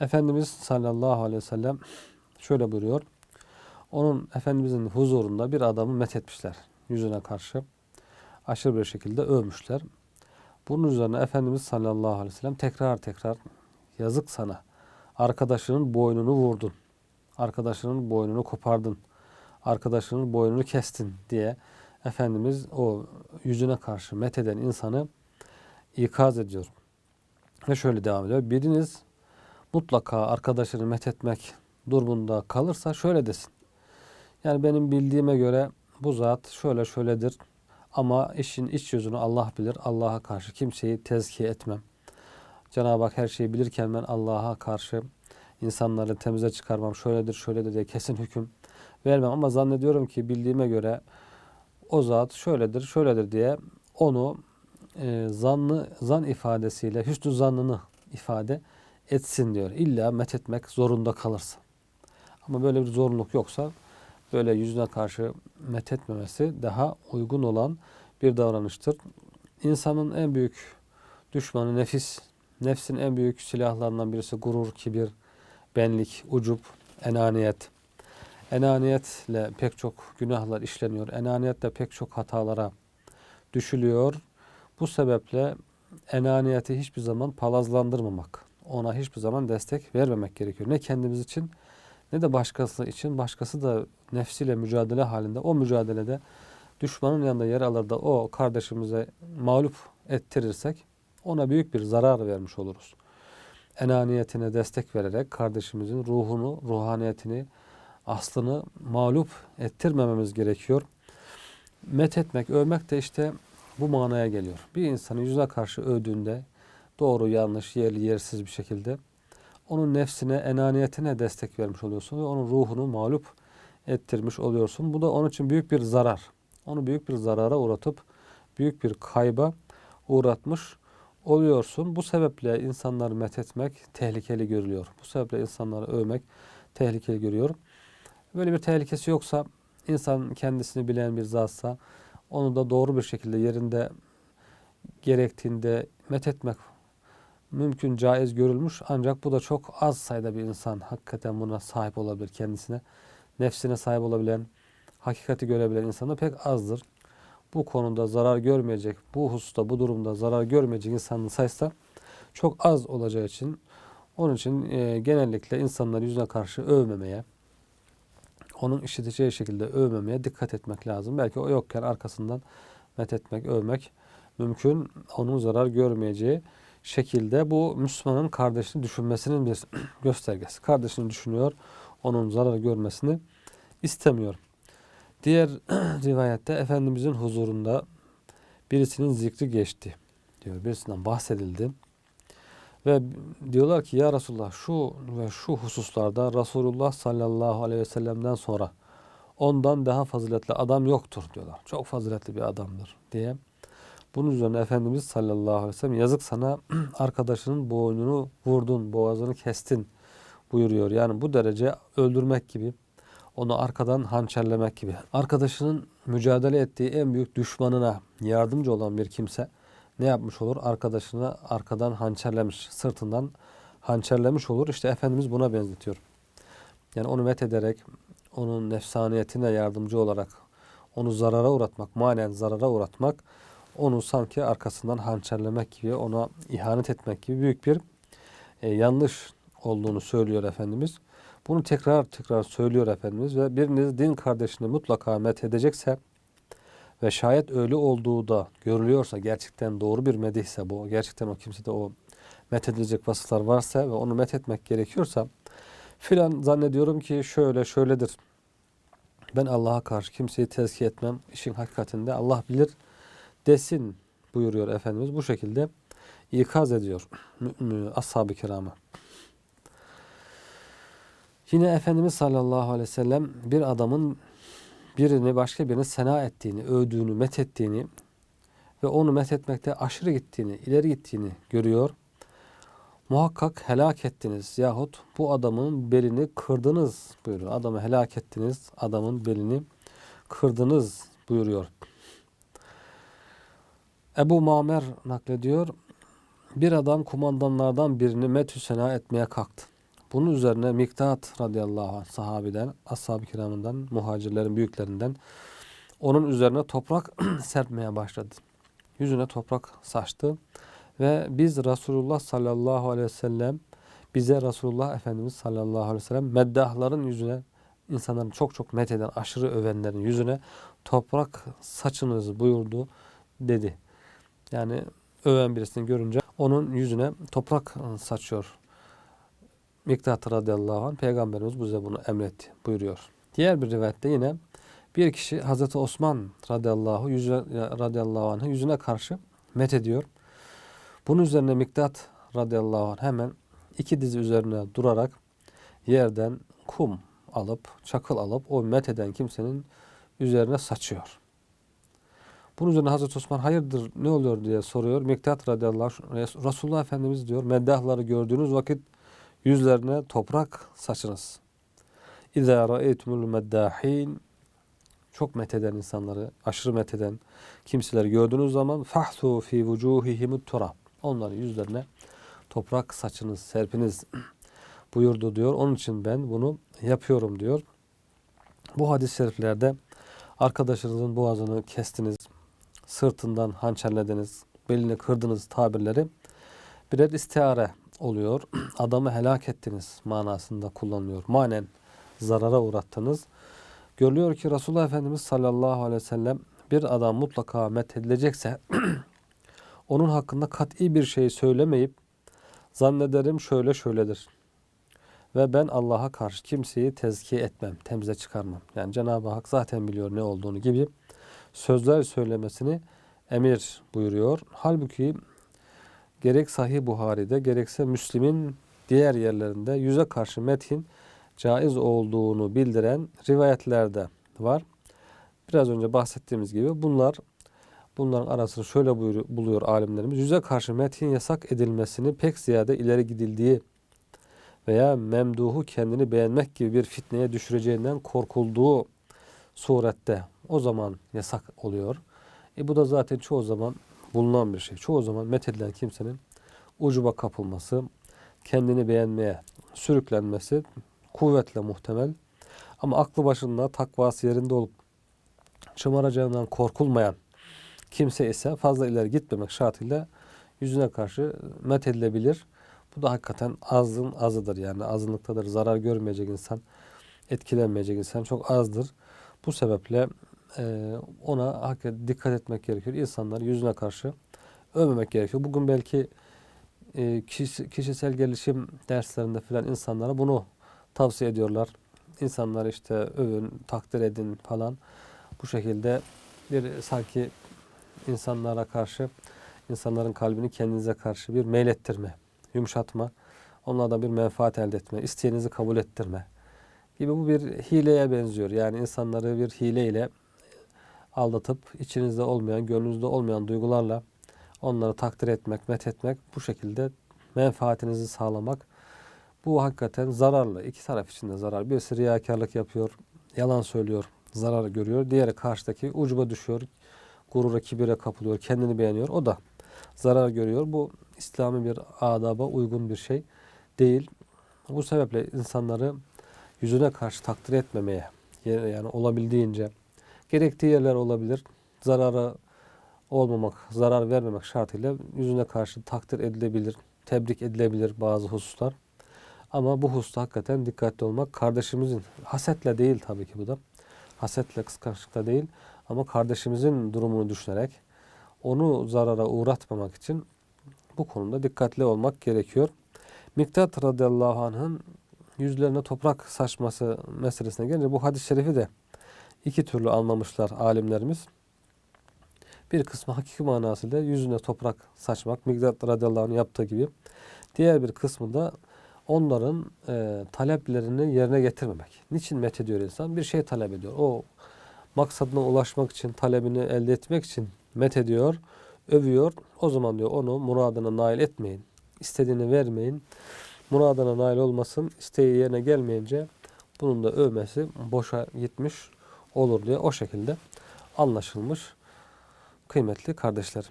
Efendimiz sallallahu aleyhi ve sellem şöyle buyuruyor. Onun Efendimizin huzurunda bir adamı methetmişler yüzüne karşı. Aşırı bir şekilde övmüşler. Bunun üzerine Efendimiz sallallahu aleyhi ve sellem tekrar tekrar yazık sana. Arkadaşının boynunu vurdun. Arkadaşının boynunu kopardın. Arkadaşının boynunu kestin diye Efendimiz o yüzüne karşı metheden insanı ikaz ediyor. Ve şöyle devam ediyor. Biriniz mutlaka arkadaşını methetmek durumunda kalırsa şöyle desin. Yani benim bildiğime göre bu zat şöyle şöyledir ama işin iç yüzünü Allah bilir. Allah'a karşı kimseyi tezkiye etmem. Cenab-ı Hak her şeyi bilirken ben Allah'a karşı insanları temize çıkarmam. Şöyledir şöyledir diye kesin hüküm vermem. Ama zannediyorum ki bildiğime göre o zat şöyledir şöyledir diye onu e, zannı zan ifadesiyle hüsnü zannını ifade etsin diyor. İlla methetmek zorunda kalırsa. Ama böyle bir zorunluluk yoksa böyle yüzüne karşı methetmemesi daha uygun olan bir davranıştır. İnsanın en büyük düşmanı nefis. Nefsin en büyük silahlarından birisi gurur, kibir, benlik, ucup, enaniyet. Enaniyetle pek çok günahlar işleniyor. Enaniyetle pek çok hatalara düşülüyor. Bu sebeple enaniyeti hiçbir zaman palazlandırmamak, ona hiçbir zaman destek vermemek gerekiyor. Ne kendimiz için ne de başkası için. Başkası da nefsiyle mücadele halinde. O mücadelede düşmanın yanında yer alır da o kardeşimize mağlup ettirirsek ona büyük bir zarar vermiş oluruz. Enaniyetine destek vererek kardeşimizin ruhunu, ruhaniyetini, aslını mağlup ettirmememiz gerekiyor. Met etmek, övmek de işte bu manaya geliyor. Bir insanı yüzüne karşı övdüğünde doğru, yanlış, yerli, yersiz bir şekilde onun nefsine, enaniyetine destek vermiş oluyorsun ve onun ruhunu mağlup ettirmiş oluyorsun. Bu da onun için büyük bir zarar. Onu büyük bir zarara uğratıp büyük bir kayba uğratmış oluyorsun. Bu sebeple insanları methetmek tehlikeli görülüyor. Bu sebeple insanları övmek tehlikeli görüyor. Böyle bir tehlikesi yoksa insan kendisini bilen bir zatsa onu da doğru bir şekilde yerinde gerektiğinde methetmek mümkün, caiz görülmüş. Ancak bu da çok az sayıda bir insan hakikaten buna sahip olabilir kendisine. Nefsine sahip olabilen, hakikati görebilen insan da pek azdır. Bu konuda zarar görmeyecek, bu hususta, bu durumda zarar görmeyecek insanın sayısı da çok az olacağı için onun için e, genellikle insanları yüzüne karşı övmemeye, onun işiteceği şekilde övmemeye dikkat etmek lazım. Belki o yokken arkasından met etmek, övmek mümkün. Onun zarar görmeyeceği şekilde bu Müslümanın kardeşini düşünmesinin bir göstergesi. Kardeşini düşünüyor, onun zarar görmesini istemiyor. Diğer rivayette Efendimizin huzurunda birisinin zikri geçti diyor. Birisinden bahsedildi. Ve diyorlar ki ya Resulullah şu ve şu hususlarda Resulullah sallallahu aleyhi ve sellem'den sonra ondan daha faziletli adam yoktur diyorlar. Çok faziletli bir adamdır diye. Bunun üzerine Efendimiz sallallahu aleyhi ve sellem yazık sana arkadaşının boynunu vurdun, boğazını kestin buyuruyor. Yani bu derece öldürmek gibi, onu arkadan hançerlemek gibi. Arkadaşının mücadele ettiği en büyük düşmanına yardımcı olan bir kimse ne yapmış olur? Arkadaşını arkadan hançerlemiş, sırtından hançerlemiş olur. İşte Efendimiz buna benzetiyor. Yani onu met ederek, onun nefsaniyetine yardımcı olarak onu zarara uğratmak, manen zarara uğratmak, onu sanki arkasından hançerlemek gibi, ona ihanet etmek gibi büyük bir e, yanlış olduğunu söylüyor Efendimiz. Bunu tekrar tekrar söylüyor Efendimiz ve biriniz din kardeşini mutlaka met edecekse ve şayet öyle olduğu da görülüyorsa, gerçekten doğru bir medihse bu, gerçekten o kimsede o met edilecek vasıflar varsa ve onu met etmek gerekiyorsa filan zannediyorum ki şöyle şöyledir. Ben Allah'a karşı kimseyi tezkiye etmem. İşin hakikatinde Allah bilir desin buyuruyor Efendimiz. Bu şekilde ikaz ediyor ashab-ı kirama. Yine Efendimiz sallallahu aleyhi ve sellem bir adamın birini başka birini sena ettiğini, övdüğünü, methettiğini ve onu methetmekte aşırı gittiğini, ileri gittiğini görüyor. Muhakkak helak ettiniz yahut bu adamın belini kırdınız buyuruyor. Adamı helak ettiniz, adamın belini kırdınız buyuruyor. Ebu Mamer naklediyor. Bir adam kumandanlardan birini metü sena etmeye kalktı. Bunun üzerine Miktat radıyallahu anh sahabiden, ashab-ı kiramından, muhacirlerin büyüklerinden onun üzerine toprak serpmeye başladı. Yüzüne toprak saçtı ve biz Resulullah sallallahu aleyhi ve sellem bize Resulullah Efendimiz sallallahu aleyhi ve sellem meddahların yüzüne insanların çok çok metheden, aşırı övenlerin yüzüne toprak saçınız buyurdu dedi. Yani öven birisini görünce onun yüzüne toprak saçıyor. Miktat radıyallahu anh Peygamberimiz bize bunu emretti buyuruyor. Diğer bir rivayette yine bir kişi Hazreti Osman radıyallahu, yüzüne, radıyallahu anh'ın yüzüne karşı met ediyor. Bunun üzerine Miktat radıyallahu anh hemen iki dizi üzerine durarak yerden kum alıp, çakıl alıp o met eden kimsenin üzerine saçıyor. Bunun üzerine Hazreti Osman hayırdır ne oluyor diye soruyor. Miktat radıyallahu anh Resulullah Efendimiz diyor meddahları gördüğünüz vakit yüzlerine toprak saçınız. İzâ ra'eytumul meddâhîn çok metheden insanları, aşırı metheden kimseleri gördüğünüz zaman fahsu fi vucuhihimut turab. Onların yüzlerine toprak saçınız, serpiniz buyurdu diyor. Onun için ben bunu yapıyorum diyor. Bu hadis-i şeriflerde arkadaşınızın boğazını kestiniz, sırtından hançerlediniz, belini kırdınız tabirleri birer istiare oluyor. Adamı helak ettiniz manasında kullanılıyor. Manen zarara uğrattınız. Görülüyor ki Resulullah Efendimiz sallallahu aleyhi ve sellem bir adam mutlaka methedilecekse onun hakkında kat'i bir şey söylemeyip zannederim şöyle şöyledir. Ve ben Allah'a karşı kimseyi tezkiye etmem, temize çıkarmam. Yani Cenab-ı Hak zaten biliyor ne olduğunu gibi sözler söylemesini emir buyuruyor. Halbuki gerek Sahih Buhari'de gerekse Müslim'in diğer yerlerinde yüze karşı methin caiz olduğunu bildiren rivayetlerde var. Biraz önce bahsettiğimiz gibi bunlar bunların arasını şöyle buyuruyor, buluyor alimlerimiz. Yüze karşı methin yasak edilmesini pek ziyade ileri gidildiği veya memduhu kendini beğenmek gibi bir fitneye düşüreceğinden korkulduğu surette o zaman yasak oluyor. E bu da zaten çoğu zaman bulunan bir şey. Çoğu zaman methedilen kimsenin ucuba kapılması, kendini beğenmeye sürüklenmesi kuvvetle muhtemel. Ama aklı başında takvası yerinde olup şımaracağından korkulmayan kimse ise fazla ileri gitmemek şartıyla yüzüne karşı met edilebilir. Bu da hakikaten azın azıdır yani azınlıktadır. Zarar görmeyecek insan, etkilenmeyecek insan çok azdır. Bu sebeple e, ona hakikaten dikkat etmek gerekiyor. İnsanlar yüzüne karşı övmemek gerekiyor. Bugün belki e, kişi, kişisel gelişim derslerinde filan insanlara bunu tavsiye ediyorlar. İnsanlar işte övün, takdir edin falan. Bu şekilde bir sanki insanlara karşı, insanların kalbini kendinize karşı bir meylettirme, yumuşatma, onlardan bir menfaat elde etme, isteğinizi kabul ettirme gibi bu bir hileye benziyor. Yani insanları bir hileyle aldatıp içinizde olmayan, gönlünüzde olmayan duygularla onları takdir etmek, met etmek, bu şekilde menfaatinizi sağlamak bu hakikaten zararlı. İki taraf için de zarar. Birisi riyakarlık yapıyor, yalan söylüyor, zarar görüyor. Diğeri karşıdaki ucuba düşüyor, gurura, kibire kapılıyor, kendini beğeniyor. O da zarar görüyor. Bu İslami bir adaba uygun bir şey değil. Bu sebeple insanları yüzüne karşı takdir etmemeye, yani olabildiğince gerektiği yerler olabilir. Zarara olmamak, zarar vermemek şartıyla yüzüne karşı takdir edilebilir, tebrik edilebilir bazı hususlar. Ama bu hususta hakikaten dikkatli olmak kardeşimizin, hasetle değil tabii ki bu da. Hasetle, kıskançlıkla değil ama kardeşimizin durumunu düşünerek onu zarara uğratmamak için bu konuda dikkatli olmak gerekiyor. Miktat radıyallahu anh'ın yüzlerine toprak saçması meselesine gelince bu hadis-i şerifi de iki türlü anlamışlar alimlerimiz. Bir kısmı hakiki manasıyla yüzüne toprak saçmak, Miktat radıyallahu anh yaptığı gibi. Diğer bir kısmı da onların e, taleplerini yerine getirmemek. Niçin met ediyor insan? Bir şey talep ediyor. O maksadına ulaşmak için, talebini elde etmek için met ediyor, övüyor. O zaman diyor onu muradına nail etmeyin. İstediğini vermeyin. Muradına nail olmasın. İsteği yerine gelmeyince bunun da övmesi boşa gitmiş olur diye o şekilde anlaşılmış kıymetli kardeşlerim.